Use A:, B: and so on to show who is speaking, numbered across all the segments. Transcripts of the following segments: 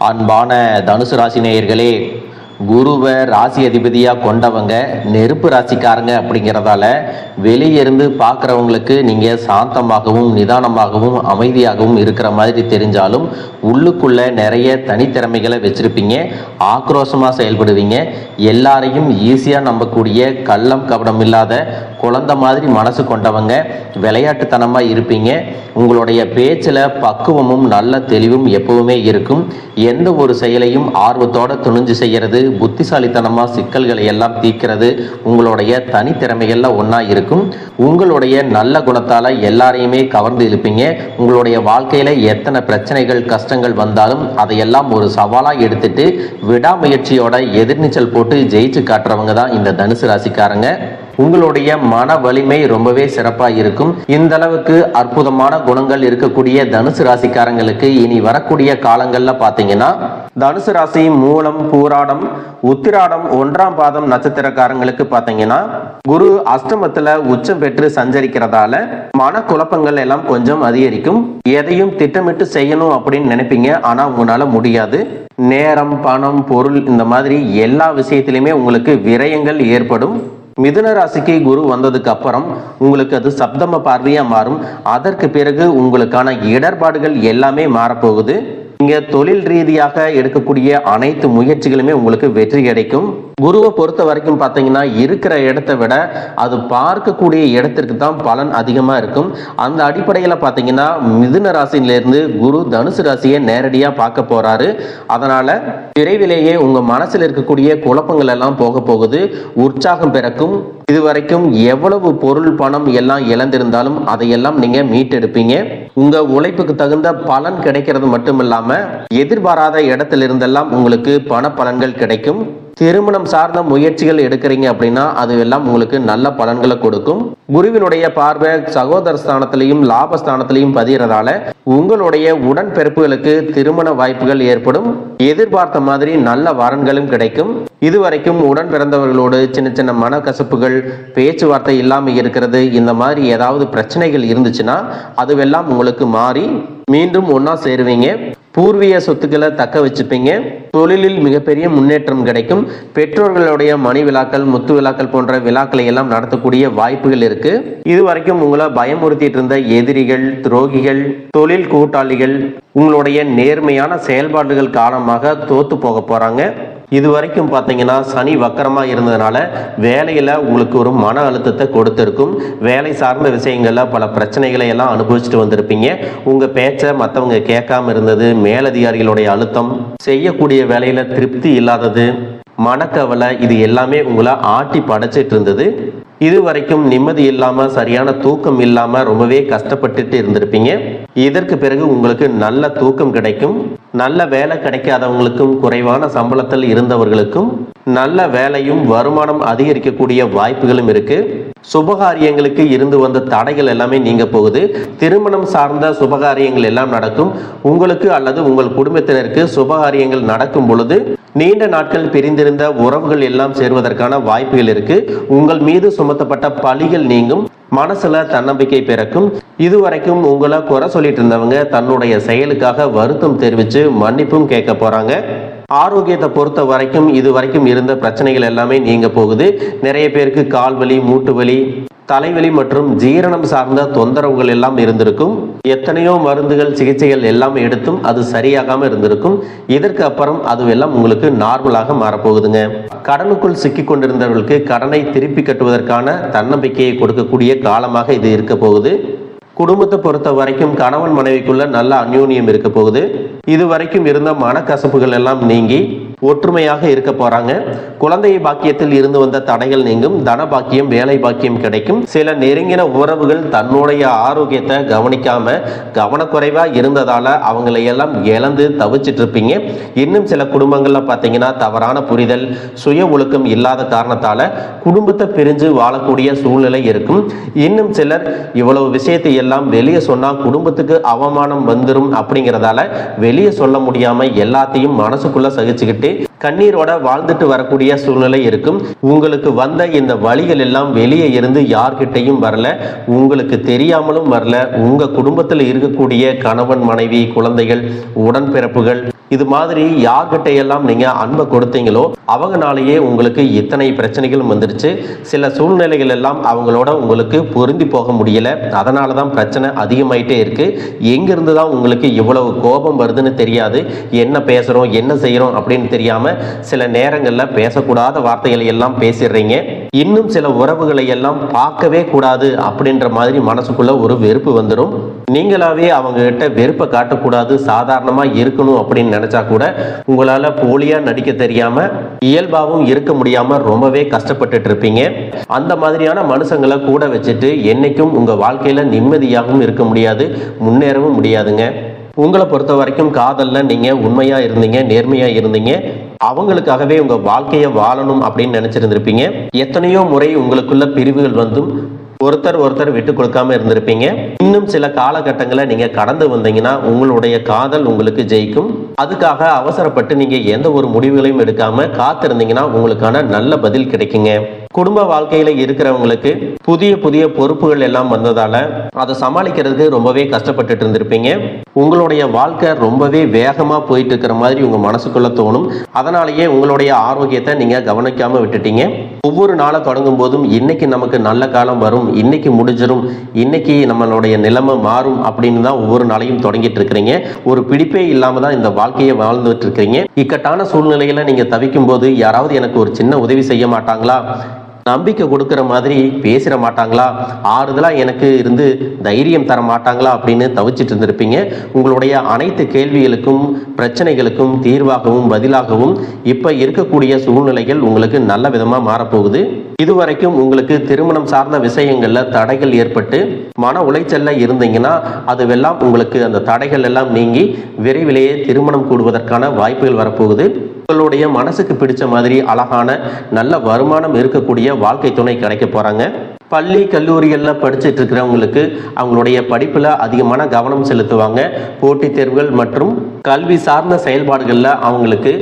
A: அன்பான தனுசு ராசி நேயர்களே குருவை ராசி அதிபதியாக கொண்டவங்க நெருப்பு ராசிக்காரங்க அப்படிங்கிறதால வெளியே இருந்து பார்க்குறவங்களுக்கு நீங்கள் சாந்தமாகவும் நிதானமாகவும் அமைதியாகவும் இருக்கிற மாதிரி தெரிஞ்சாலும் உள்ளுக்குள்ளே நிறைய தனித்திறமைகளை வச்சுருப்பீங்க. ஆக்ரோஷமாக செயல்படுவீங்க. எல்லாரையும் ஈஸியாக நம்பக்கூடிய கள்ளம் கபடம் இல்லாத குழந்த மாதிரி மனசு கொண்டவங்க விளையாட்டுத்தனமாக இருப்பீங்க. உங்களுடைய பேச்சில் பக்குவமும் நல்ல தெளிவும் எப்பவுமே இருக்கும். எந்த ஒரு செயலையும் ஆர்வத்தோட துணிஞ்சு செய்கிறது புத்திசாலித்தனமாக சிக்கல்களை எல்லாம் தீர்க்கிறது உங்களுடைய தனித்திறமைகள்லாம் ஒன்றா இருக்கும். உங்களுடைய நல்ல குணத்தால் எல்லாரையுமே கவர்ந்து இழுப்பீங்க. உங்களுடைய வாழ்க்கையில் எத்தனை பிரச்சனைகள் கஷ்டங்கள் வந்தாலும் அதையெல்லாம் ஒரு சவாலாக எடுத்துட்டு விடாமுயற்சியோட எதிர்நீச்சல் போட்டு ஜெயிச்சு காட்டுறவங்க தான் இந்த தனுசு ராசிக்காரங்க. உங்களுடைய மன வலிமை ரொம்பவே சிறப்பாக இருக்கும். இந்த அளவுக்கு அற்புதமான குணங்கள் இருக்கக்கூடிய தனுசு ராசிக்காரங்களுக்கு இனி வரக்கூடிய காலங்களில் பார்த்தீங்கன்னா தனுசு ராசி மூலம் பூராடம் உத்திராடம் ஒன்றாம் பாதம் நட்சத்திரக்காரங்களுக்கு பார்த்தீங்கன்னா குரு அஷ்டமத்தில் உச்சம் பெற்று சஞ்சரிக்கிறதால மன குழப்பங்கள் எல்லாம் கொஞ்சம் அதிகரிக்கும். எதையும் திட்டமிட்டு செய்யணும் அப்படின்னு நினைப்பீங்க. ஆனால் உங்களால் முடியாது. நேரம் பணம் பொருள் இந்த மாதிரி எல்லா விஷயத்திலுமே உங்களுக்கு விரயங்கள் ஏற்படும். மிதுன ராசிக்கு குரு வந்ததுக்கு அப்புறம் உங்களுக்கு அது சப்தம பார்வையா மாறும். அதற்கு பிறகு உங்களுக்கான இடர்பாடுகள் எல்லாமே மாறப்போகுது. நீங்க தொழில் ரீதியாக எடுக்கக்கூடிய அனைத்து முயற்சிகளுமே உங்களுக்கு வெற்றி கிடைக்கும். குருவை பொறுத்த வரைக்கும் பார்த்தீங்கன்னா இருக்கிற இடத்தை விட அது பார்க்கக்கூடிய இடத்திற்கு தான் பலன் அதிகமாக இருக்கும். அந்த அடிப்படையில் பார்த்தீங்கன்னா மிதுன ராசியிலேருந்து குரு தனுசு ராசியை நேரடியாக பார்க்க போறாரு. அதனால விரைவிலேயே உங்கள் மனசில் இருக்கக்கூடிய குழப்பங்கள் எல்லாம் போக போகுது. உற்சாகம் பிறக்கும். இதுவரைக்கும் எவ்வளவு பொருள் பணம் எல்லாம் இழந்திருந்தாலும் அதையெல்லாம் நீங்க மீட்டெடுப்பீங்க. உங்க உழைப்புக்கு தகுந்த பலன் கிடைக்கிறது மட்டும் இல்லாம எதிர்பாராத இடத்துல இருந்தெல்லாம் உங்களுக்கு பண பலன்கள் கிடைக்கும். திருமணம் சார்ந்த முயற்சிகள் எடுக்கிறீங்க அப்படின்னா அது எல்லாம் உங்களுக்கு நல்ல பலன்களை கொடுக்கும். குருவினுடைய பார்வை சகோதர ஸ்தானத்திலையும் லாபஸ்தானத்திலையும் பதிகிறதால உங்களுடைய உடன்பிறப்புகளுக்கு திருமண வாய்ப்புகள் ஏற்படும். எதிர்பார்த்த மாதிரி நல்ல வரன்களும் கிடைக்கும். இதுவரைக்கும் உடன் பிறந்தவர்களோடு சின்ன சின்ன மனக்கசப்புகள் பேச்சுவார்த்தை இல்லாமல் இருக்கிறது இந்த மாதிரி ஏதாவது பிரச்சனைகள் இருந்துச்சுன்னா அதுவெல்லாம் உங்களுக்கு மாறி மீண்டும் ஒன்றா சேருவீங்க. பூர்வீக சொத்துக்களை தக்க வச்சுப்பீங்க. தொழிலில் மிகப்பெரிய முன்னேற்றம் கிடைக்கும். பெற்றோர்களுடைய மணி விழாக்கள் முத்து விழாக்கள் போன்ற விழாக்களை எல்லாம் நடத்தக்கூடிய வாய்ப்புகள் இருக்கு. இது வரைக்கும் உங்களை பயமுறுத்திட்டு இருந்த எதிரிகள் துரோகிகள் தொழில் கூட்டாளிகள் உங்களுடைய நேர்மையான செயல்பாடுகள் காரணமாக தோத்து போக போறாங்க. இது வரைக்கும் பார்த்தீங்கன்னா சனி வக்கரமாக இருந்ததுனால வேலையில் உங்களுக்கு ஒரு மன அழுத்தத்தை கொடுத்துருக்கும். வேலை சார்ந்த விஷயங்களில் பல பிரச்சனைகளை எல்லாம் அனுபவிச்சுட்டு வந்திருப்பீங்க. உங்கள் பேச்சை மற்றவங்க கேட்காம இருந்தது மேலதிகாரிகளுடைய அழுத்தம் செய்யக்கூடிய வேலையில் திருப்தி இல்லாதது மனக்கவலை இது எல்லாமே உங்களை ஆட்டி படைச்சிட்டு இருந்தது. இது வரைக்கும் நிம்மதி இல்லாம சரியான தூக்கம் இல்லாம ரொம்பவே கஷ்டப்பட்டுட்டு இருந்திருப்பீங்க. இதற்கு பிறகு உங்களுக்கு நல்ல தூக்கம் கிடைக்கும். நல்ல வேலை கிடைக்காதவங்களுக்கும் குறைவான சம்பளத்தில் இருந்தவர்களுக்கும் நல்ல வேலையும் வருமானம் அதிகரிக்கக்கூடிய வாய்ப்புகளும் இருக்கு. சுபகாரியங்களுக்கு இருந்து வந்த தடைகள் எல்லாமே நீங்க போகுது. திருமணம் சார்ந்த சுபகாரியங்கள் எல்லாம் நடக்கும். உங்களுக்கு அல்லது உங்கள் குடும்பத்தினருக்கு சுபகாரியங்கள் நடக்கும் பொழுது நீண்ட நாட்கள் பிரிந்திருந்த உறவுகள் எல்லாம் சேர்வதற்கான வாய்ப்புகள் இருக்கு. உங்கள் மீது சுமத்தப்பட்ட பழிகள் நீங்கும். மனசுல தன்னம்பிக்கை பிறக்கும். இதுவரைக்கும் உங்களை குறை சொல்லிட்டு இருந்தவங்க தன்னுடைய செயலுக்காக வருத்தம் தெரிவித்து மன்னிப்பும் கேட்க போறாங்க. ஆரோக்கியத்தை பொறுத்த வரைக்கும் இது வரைக்கும் இருந்த பிரச்சனைகள் எல்லாமே நீங்க போகுது. நிறைய பேருக்கு கால் வலி மூட்டு வலி தலைவலி மற்றும் ஜீரணம் சார்ந்த தொந்தரவுகள் எல்லாம் இருந்திருக்கும். எத்தனையோ மருந்துகள் சிகிச்சைகள் எல்லாம் எடுத்தும் அது சரியாகாம இருந்திருக்கும். இதற்கு அப்புறம் அதுவெல்லாம் உங்களுக்கு நார்மலாக மாறப்போகுதுங்க. கடனுக்குள் சிக்கி கொண்டிருந்தவர்களுக்கு கடனை திருப்பி கட்டுவதற்கான தன்னம்பிக்கையை கொடுக்கக்கூடிய காலமாக இது இருக்க போகுது. குடும்பத்தை பொறுத்த வரைக்கும் கணவன் மனைவிக்குள்ள நல்ல அந்யூன்யம் இருக்க போகுது. இது வரைக்கும் இருந்த மனக்கசப்புகள் எல்லாம் நீங்கி ஒற்றுமையாக இருக்க போறாங்க. குழந்தை பாக்கியத்தில் இருந்து வந்த தடைகள் நீங்கும். தன பாக்கியம் வேலை பாக்கியம் கிடைக்கும். சில நெருங்கின உறவுகள் தன்னுடைய ஆரோக்கியத்தை கவனிக்காம கவனக்குறைவா இருந்ததால அவங்களை எல்லாம் இழந்து தவிச்சிட்டு இருப்பீங்க. இன்னும் சில குடும்பங்கள்ல பார்த்தீங்கன்னா தவறான புரிதல் சுய ஒழுக்கம் இல்லாத காரணத்தால குடும்பத்தை பிரிஞ்சு வாழக்கூடிய சூழ்நிலை இருக்கும். இன்னும் சிலர் இவ்வளவு விஷயத்தை எல்லாம் வெளியே சொன்னா குடும்பத்துக்கு அவமானம் வந்துடும் அப்படிங்கிறதால வெளியே சொல்ல முடியாம எல்லாத்தையும் மனசுக்குள்ள சகிச்சுக்கிட்டு கண்ணீரோட வாழ்ந்துட்டு வரக்கூடிய சூழ்நிலை இருக்கும். உங்களுக்கு வந்த இந்த வழிகள் எல்லாம் வெளியே இருந்து யார்கிட்டையும் வரல. உங்களுக்கு தெரியாமலும் வரல. உங்க குடும்பத்தில் இருக்கக்கூடிய கணவன் மனைவி குழந்தைகள் உடன்பிறப்புகள் இது மாதிரி யார்கிட்ட எல்லாம் நீங்க அன்பை கொடுத்தீங்களோ அவங்கனாலேயே உங்களுக்கு இத்தனை பிரச்சனைகளும் வந்துருச்சு. சில சூழ்நிலைகள் எல்லாம் அவங்களோட உங்களுக்கு பொருந்தி போக முடியல. அதனால தான் பிரச்சனை அதிகமாயிட்டே இருக்கு. எங்கிருந்து தான் உங்களுக்கு இவ்வளவு கோபம் வருதுன்னு தெரியாது. என்ன பேசுறோம் என்ன செய்யறோம் அப்படின்னு தெரியாம சில நேரங்கள்ல பேசக்கூடாத வார்த்தைகளை எல்லாம் பேசிடுறீங்க. இன்னும் சில உறவுகளை எல்லாம் பார்க்கவே கூடாது அப்படின்ற மாதிரி மனசுக்குள்ள ஒரு வெறுப்பு வந்துடும் நீங்களாவே அவங்க கிட்ட வெறுப்பை காட்டக்கூடாது. சாதாரணமா இருக்கணும் அப்படின்னு நினைச்சா கூட உங்களால போலியா நடிக்க தெரியாம இயல்பாவும் இருக்க முடியாம ரொம்பவே கஷ்டப்பட்டுட்டு இருப்பீங்க. அந்த மாதிரியான மனுஷங்களை கூட வச்சுட்டு என்னைக்கும் உங்க வாழ்க்கையில நிம்மதியாகவும் இருக்க முடியாது முன்னேறவும் முடியாதுங்க. உங்களை பொறுத்த வரைக்கும் காதல்ல நீங்க உண்மையா இருந்தீங்க நேர்மையா இருந்தீங்க. அவங்களுக்காகவே உங்க வாழ்க்கையை வாழணும் அப்படின்னு நினைச்சிருந்திருப்பீங்க. எத்தனையோ முறை உங்களுக்குள்ள பிரிவுகள் வந்தும் ஒருத்தர் ஒருத்தர் விட்டு கொடுக்காம இருந்திருப்பீங்க. இன்னும் சில காலகட்டங்களை நீங்க கடந்து வந்தீங்கன்னா உங்களுடைய காதல் உங்களுக்கு ஜெயிக்கும். அதுக்காக அவசரப்பட்டு நீங்க எந்த ஒரு முடிவுகளையும் எடுக்காம காத்திருந்தீங்கன்னா உங்களுக்கான நல்ல பதில் கிடைக்குங்க. குடும்ப வாழ்க்கையில இருக்கிறவங்களுக்கு புதிய புதிய பொறுப்புகள் எல்லாம் வந்ததால அதை சமாளிக்கிறதுக்கு ரொம்பவே கஷ்டப்பட்டுட்டு இருந்திருப்பீங்க. உங்களுடைய வாழ்க்கை ரொம்பவே வேகமா போயிட்டு இருக்கிற மாதிரி உங்க மனசுக்குள்ள தோணும். அதனாலேயே உங்களுடைய ஆரோக்கியத்தை நீங்க கவனிக்காம விட்டுட்டீங்க. ஒவ்வொரு நாளை தொடங்கும் போதும் இன்னைக்கு நமக்கு நல்ல காலம் வரும் இன்னைக்கு முடிஞ்சிரும் இன்னைக்கு நம்மளுடைய நிலைமை மாறும் அப்படின்னு தான் ஒவ்வொரு நாளையும் தொடங்கிட்டு இருக்கிறீங்க. ஒரு பிடிப்பே இல்லாம தான் இந்த வாழ்க்கையை வாழ்ந்துட்டு இருக்கிறீங்க. இக்கட்டான சூழ்நிலையில நீங்க தவிக்கும் போது யாராவது எனக்கு ஒரு சின்ன உதவி செய்ய மாட்டாங்களா? நம்பிக்கை கொடுக்குற மாதிரி பேசிட மாட்டாங்களா? ஆறுதலா எனக்கு இருந்து தைரியம் தர மாட்டாங்களா அப்படின்னு தவிச்சிட்டு இருந்திருப்பீங்க. உங்களுடைய அனைத்து கேள்விகளுக்கும் பிரச்சனைகளுக்கும் தீர்வாகவும் பதிலாகவும் இப்ப இருக்கக்கூடிய சூழ்நிலைகள் உங்களுக்கு நல்ல விதமா மாறப்போகுது. இதுவரைக்கும் உங்களுக்கு திருமணம் சார்ந்த விஷயங்கள்ல தடைகள் ஏற்பட்டு மன உளைச்சல்ல இருந்தீங்கன்னா அதுவெல்லாம் உங்களுக்கு அந்த தடைகள் எல்லாம் நீங்கி விரைவிலேயே திருமணம் கூடுவதற்கான வாய்ப்புகள் வரப்போகுது. உங்களுடைய மனசுக்கு பிடிச்ச மாதிரி அழகான நல்ல வருமானம் இருக்கக்கூடிய வாழ்க்கை துணை கிடைக்க போறாங்க. பள்ளி கல்லூரிகளில் படிச்சுட்டு இருக்கிறவங்களுக்கு அவங்களுடைய படிப்பில் அதிகமான கவனம் செலுத்துவாங்க. போட்டித் தேர்வுகள் மற்றும் கல்வி சார்ந்த செயல்பாடுகளில் அவங்களுக்கு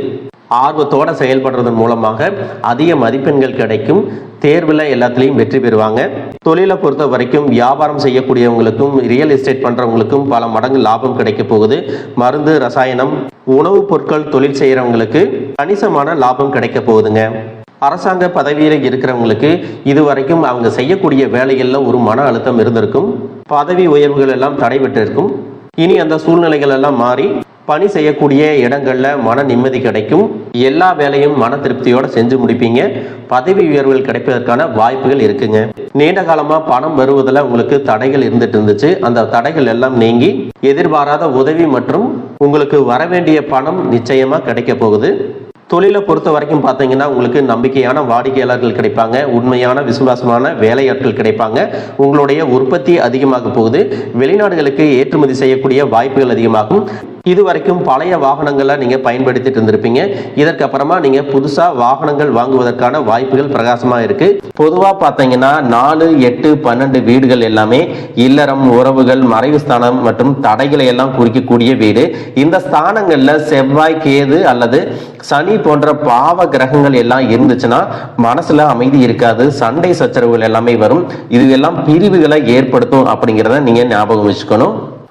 A: ஆர்வத்தோட செயல்படுறதன் மூலமாக அதிக மதிப்பெண்கள் கிடைக்கும். தேர்வில் எல்லாத்துலேயும் வெற்றி பெறுவாங்க. தொழிலை பொறுத்த வரைக்கும் வியாபாரம் செய்யக்கூடியவங்களுக்கும் ரியல் எஸ்டேட் பண்ணுறவங்களுக்கும் பல மடங்கு லாபம் கிடைக்க போகுது. மருந்து ரசாயனம் உணவுப் பொருட்கள் தொழில் செய்கிறவங்களுக்கு கணிசமான லாபம் கிடைக்க போகுதுங்க. அரசாங்க பதவியில் இருக்கிறவங்களுக்கு இதுவரைக்கும் அவங்க செய்யக்கூடிய வேலைகளில் ஒரு மன அழுத்தம் இருந்திருக்கும். பதவி உயர்வுகள் எல்லாம் தடைபெற்றிருக்கும் இருக்கும். இனி அந்த சூழ்நிலைகள் எல்லாம் மாறி பணி செய்யக்கூடிய இடங்களில் மன நிம்மதி கிடைக்கும். எல்லா வேலையும் மன திருப்தியோட செஞ்சு முடிப்பீங்க. பதவி உயர்வுகள் கிடைப்பதற்கான வாய்ப்புகள் இருக்குங்க. நீண்ட காலமா பணம் வருவதில் உங்களுக்கு தடைகள் இருந்துட்டு இருந்துச்சு. அந்த தடைகள் எல்லாம் நீங்கி எதிர்பாராத உதவி மற்றும் உங்களுக்கு வர வேண்டிய பணம் நிச்சயமா கிடைக்க போகுது. தொழிலை பொறுத்த வரைக்கும் பார்த்தீங்கன்னா உங்களுக்கு நம்பிக்கையான வாடிக்கையாளர்கள் கிடைப்பாங்க. உண்மையான விசுவாசமான வேலையாட்கள் கிடைப்பாங்க. உங்களுடைய உற்பத்தி அதிகமாக போகுது. வெளிநாடுகளுக்கு ஏற்றுமதி செய்யக்கூடிய வாய்ப்புகள் அதிகமாகும். இதுவரைக்கும் பழைய வாகனங்களை நீங்க பயன்படுத்திட்டு இருந்திருப்பீங்க. இதற்கு அப்புறமா நீங்க புதுசா வாகனங்கள் வாங்குவதற்கான வாய்ப்புகள் பிரகாசமா இருக்கு. பொதுவா பார்த்தீங்கன்னா நாலு எட்டு பன்னெண்டு வீடுகள் எல்லாமே இல்லறம் உறவுகள் மறைவு ஸ்தானம் மற்றும் தடைகளை எல்லாம் குறிக்கக்கூடிய வீடு. இந்த ஸ்தானங்கள்ல செவ்வாய் கேது அல்லது சனி போன்ற பாவ கிரகங்கள் எல்லாம் இருந்துச்சுன்னா மனசுல அமைதி இருக்காது சண்டை சச்சரவுகள் எல்லாமே வரும். இது எல்லாம் பிரிவுகளை ஏற்படுத்தும் அப்படிங்கிறத நீங்க ஞாபகம் வச்சுக்கணும்.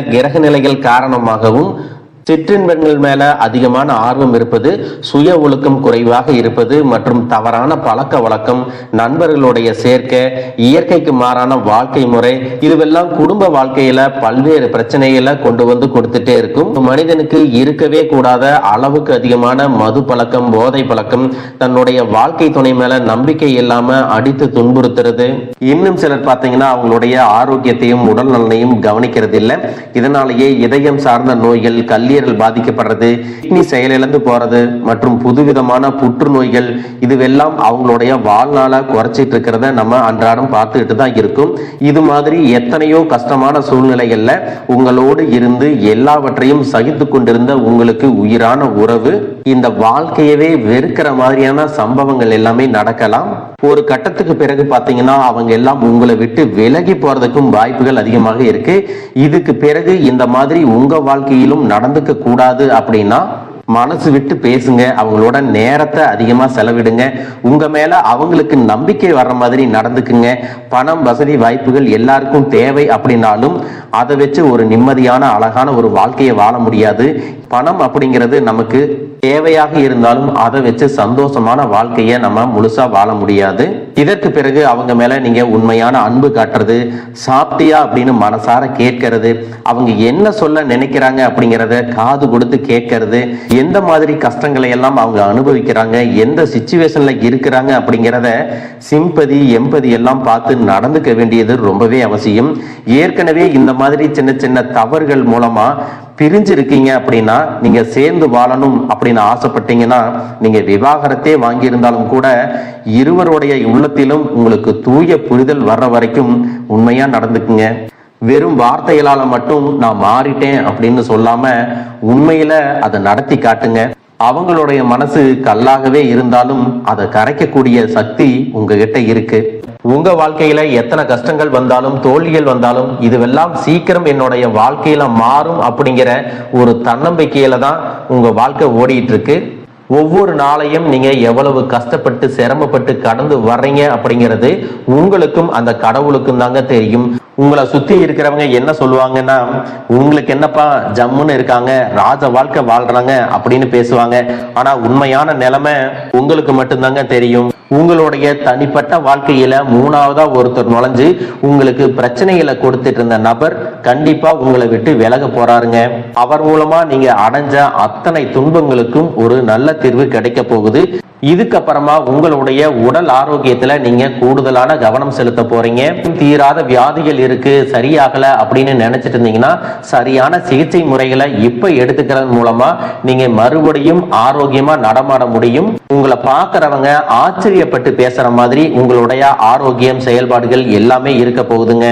A: கிரக நிலைகள் காரணமாகவும் சிற்றின்பங்கள் மேல அதிகமான ஆர்வம் இருப்பது சுய ஒழுக்கம் குறைவாக இருப்பது மற்றும் தவறான பழக்க வழக்கம் நண்பர்களுடைய சேர்க்கை இயற்கைக்கு மாறான வாழ்க்கை முறை இதுவெல்லாம் குடும்ப வாழ்க்கையில பல்வேறு பிரச்சனைகளை கொண்டு வந்து கொடுத்துட்டே இருக்கும். மனிதனுக்கு இருக்கவே கூடாத அளவுக்கு அதிகமான மது பழக்கம் போதை பழக்கம் தன்னுடைய வாழ்க்கை துணை மேல நம்பிக்கை இல்லாம அடித்து துன்புறுத்துறது. இன்னும் சிலர் பார்த்தீங்கன்னா அவங்களுடைய ஆரோக்கியத்தையும் உடல் நலனையும் கவனிக்கிறது இல்லை இதனாலேயே இதயம் சார்ந்த நோய்கள் கல்வி கல்லீரல் பாதிக்கப்படுறது கிட்னி செயலிழந்து போறது மற்றும் புதுவிதமான புற்றுநோய்கள் இதுவெல்லாம் அவங்களுடைய வாழ்நாள குறைச்சிட்டு இருக்கிறத நம்ம அன்றாடம் பார்த்துக்கிட்டு தான் இருக்கும். இது மாதிரி எத்தனையோ கஷ்டமான சூழ்நிலைகள்ல உங்களோடு இருந்து எல்லாவற்றையும் சகித்து கொண்டிருந்த உங்களுக்கு உயிரான உறவு இந்த வாழ்க்கையவே வெறுக்கிற மாதிரியான சம்பவங்கள் எல்லாமே நடக்கலாம். ஒரு கட்டத்துக்கு பிறகு பார்த்தீங்கன்னா அவங்க எல்லாம் உங்களை விட்டு விலகி போறதுக்கும் வாய்ப்புகள் அதிகமாக இருக்கு. இதுக்கு பிறகு இந்த மாதிரி உங்க வாழ்க்கையிலும் நடந்துக்க கூடாது அப்படின்னா மனசு விட்டு பேசுங்க. அவங்களோட நேரத்தை அதிகமா செலவிடுங்க. உங்க மேல அவங்களுக்கு நம்பிக்கை வர்ற மாதிரி நடந்துக்குங்க. பணம் வசதி வாய்ப்புகள் எல்லாருக்கும் தேவை அப்படின்னாலும் அதை வச்சு ஒரு நிம்மதியான அழகான ஒரு வாழ்க்கையை வாழ முடியாது. பணம் அப்படிங்கிறது நமக்கு தேவையாக இருந்தாலும் அதை வச்சு சந்தோஷமான வாழ்க்கையை நம்ம முழுசா வாழ முடியாது. இதற்கு பிறகு அவங்க மேல நீங்க உண்மையான அன்பு காட்டுறது சாப்பிட்டியா அப்படின்னு மனசார கேட்கறது அவங்க என்ன சொல்ல நினைக்கிறாங்க அப்படிங்கிறத காது கொடுத்து கேட்கறது எந்த மாதிரி கஷ்டங்களை எல்லாம் அவங்க அனுபவிக்கிறாங்க எந்த சுச்சுவேஷன்ல இருக்கிறாங்க அப்படிங்கிறத சிம்பதி எம்பதி எல்லாம் பார்த்து நடந்துக்க வேண்டியது ரொம்பவே அவசியம். ஏற்கனவே இந்த மாதிரி சின்ன சின்ன தவறுகள் மூலமா பிரிஞ்சிருக்கீங்க அப்படின்னா நீங்க சேர்ந்து வாழணும் அப்படின்னு ஆசைப்பட்டீங்கன்னா நீங்க விவாகரத்தே வாங்கியிருந்தாலும் கூட இருவருடைய உள்ளத்திலும் உங்களுக்கு தூய புரிதல் வர்ற வரைக்கும் உண்மையா நடந்துக்குங்க. வெறும் வார்த்தைகளால மட்டும் நான் மாறிட்டேன் அப்படின்னு சொல்லாம உண்மையில அதை நடத்தி காட்டுங்க. அவங்களுடைய மனசு கல்லாகவே இருந்தாலும் அதை கரைக்கக்கூடிய சக்தி உங்ககிட்ட இருக்கு. உங்க வாழ்க்கையில எத்தனை கஷ்டங்கள் வந்தாலும் தோல்விகள் வந்தாலும் இதுவெல்லாம் சீக்கிரம் என்னுடைய வாழ்க்கையில மாறும் அப்படிங்கிற ஒரு தன்னம்பிக்கையில தான் உங்க வாழ்க்கை ஓடிட்டு இருக்கு ஒவ்வொரு நாளையும் நீங்க எவ்வளவு கஷ்டப்பட்டு சிரமப்பட்டு கடந்து வர்றீங்க அப்படிங்கிறது உங்களுக்கும் அந்த கடவுளுக்கும் தாங்க தெரியும். உங்களை சுத்தி இருக்கிறவங்க என்ன சொல்லுவாங்கன்னா உங்களுக்கு என்னப்பா ஜம்முன்னு இருக்காங்க ராஜ வாழ்க்கை வாழ்றாங்க அப்படின்னு பேசுவாங்க. ஆனா உண்மையான நிலைமை உங்களுக்கு மட்டும்தாங்க தெரியும். உங்களுடைய தனிப்பட்ட வாழ்க்கையில மூணாவதா ஒருத்தர் நுழைஞ்சு உங்களுக்கு பிரச்சனைகளை கொடுத்துட்டு இருந்த நபர் கண்டிப்பா உங்களை விட்டு விலக போறாருங்க. அவர் மூலமா நீங்க அடைஞ்ச அத்தனை துன்பங்களுக்கும் ஒரு நல்ல தீர்வு கிடைக்க போகுது. இதுக்கப்புறமா உங்களுடைய உடல் ஆரோக்கியத்துல நீங்க கூடுதலான கவனம் செலுத்த போறீங்க. தீராத வியாதிகள் இருக்கு சரியாகல அப்படின்னு நினைச்சிட்டு இருந்தீங்கன்னா சரியான சிகிச்சை முறைகளை இப்ப எடுத்துக்கிறது மூலமா நீங்க மறுபடியும் ஆரோக்கியமா நடமாட முடியும். உங்களை பார்க்கறவங்க ஆச்சரியப்பட்டு பேசுற மாதிரி உங்களுடைய ஆரோக்கியம் செயல்பாடுகள் எல்லாமே இருக்க போகுதுங்க.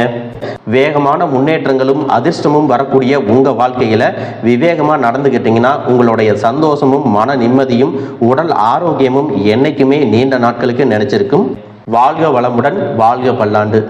A: வேகமான முன்னேற்றங்களும் அதிர்ஷ்டமும் வரக்கூடிய உங்க வாழ்க்கையில விவேகமா நடந்துகிட்டீங்கன்னா உங்களுடைய சந்தோஷமும் மன நிம்மதியும் உடல் ஆரோக்கியமும் என்னைக்குமே நீண்ட நாட்களுக்கு நினைச்சிருக்கும். வாழ்க வளமுடன் வாழ்க பல்லாண்டு.